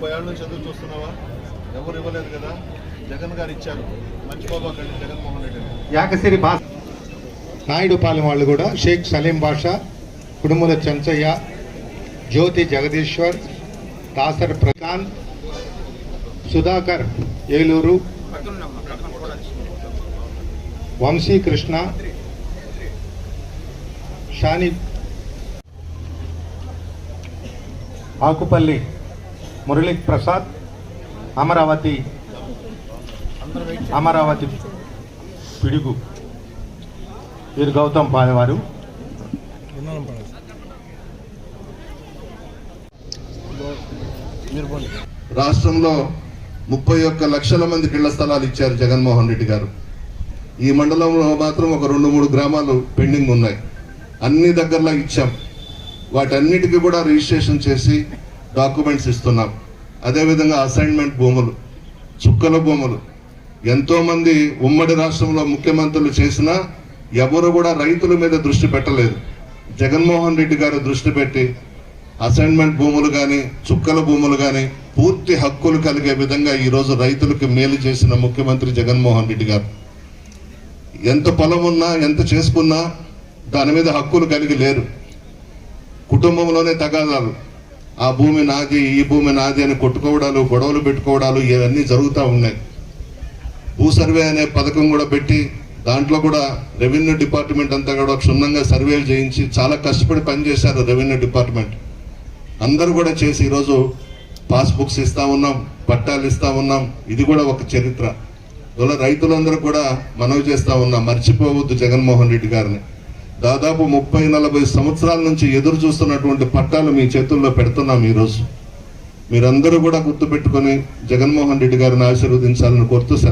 ముప్పై ఏళ్ళ నుంచి చదువు చూస్తున్నావా? ఎవరు ఇవ్వలేదు కదా? జగన్ గారు ఇచ్చారు. మర్చిపోబాకండి జగన్మోహన్ రెడ్డి. యాకసిరి భాష నాయుడుపాలెం వాళ్ళు కూడా షేక్ సలీం బాషా కుడుముల చెంచయ్య జ్యోతి జగదీశ్వర్ దాసర్ ప్రశాంత్ సుధాకర్ ఏలూరు వంశీకృష్ణ షాని ఆకుపల్లి మురళీ ప్రసాద్ అమరావతి అమరావతి పిడుగు. వీరు గౌతమ్ పాదవారు రాష్ట్రంలో ముప్పై ఒక్క లక్షల మందికి ఇళ్ళ స్థలాలు ఇచ్చారు జగన్మోహన్ రెడ్డి గారు. ఈ మండలంలో మాత్రం ఒక రెండు మూడు గ్రామాలు పెండింగ్ ఉన్నాయి. అన్ని దగ్గరలో ఇచ్చాం. వాటన్నిటికీ కూడా రిజిస్ట్రేషన్ చేసి డాక్యుమెంట్స్ ఇస్తున్నాం. అదేవిధంగా అసైన్మెంట్ భూములు చుక్కల భూములు ఎంతోమంది ఉమ్మడి రాష్ట్రంలో ముఖ్యమంత్రులు చేసినా ఎవరు కూడా రైతుల మీద దృష్టి పెట్టలేదు. జగన్మోహన్ రెడ్డి గారు దృష్టి పెట్టి అసైన్మెంట్ భూములు కానీ చుక్కల భూములు కానీ పూర్తి హక్కులు కలిగే విధంగా ఈరోజు రైతులకు మేలు చేసిన ముఖ్యమంత్రి జగన్మోహన్ రెడ్డి గారు. ఎంత పొలం ఉన్నా ఎంత చేసుకున్నా దాని మీద హక్కులు కలిగి లేరు. కుటుంబంలోనే తగాదాలు. ఆ భూమి నాది ఈ భూమి నాది అని కొట్టుకోవడాలు గొడవలు పెట్టుకోవడాలు ఇవన్నీ జరుగుతూ ఉన్నాయి. భూ సర్వే అనే పథకం కూడా పెట్టి దాంట్లో కూడా రెవెన్యూ డిపార్ట్మెంట్ అంతా కూడా క్షుణ్ణంగా సర్వేలు చేయించి చాలా కష్టపడి పనిచేశారు రెవెన్యూ డిపార్ట్మెంట్. అందరూ కూడా చేసి ఈరోజు పాస్బుక్స్ ఇస్తా ఉన్నాం పట్టాలు ఇస్తా ఉన్నాం. ఇది కూడా ఒక చరిత్ర. ఇవాళ రైతులందరూ కూడా మనవి చేస్తా ఉన్నాం మర్చిపోవద్దు జగన్మోహన్ రెడ్డి గారిని. దాదాపు ముప్పై నలభై సంవత్సరాల నుంచి ఎదురు చూస్తున్నటువంటి పట్టాలు మీ చేతుల్లో పెడుతున్నాం ఈరోజు. మీరందరూ కూడా గుర్తుపెట్టుకొని జగన్మోహన్ రెడ్డి గారిని ఆశీర్వదించాలని కోరుతూ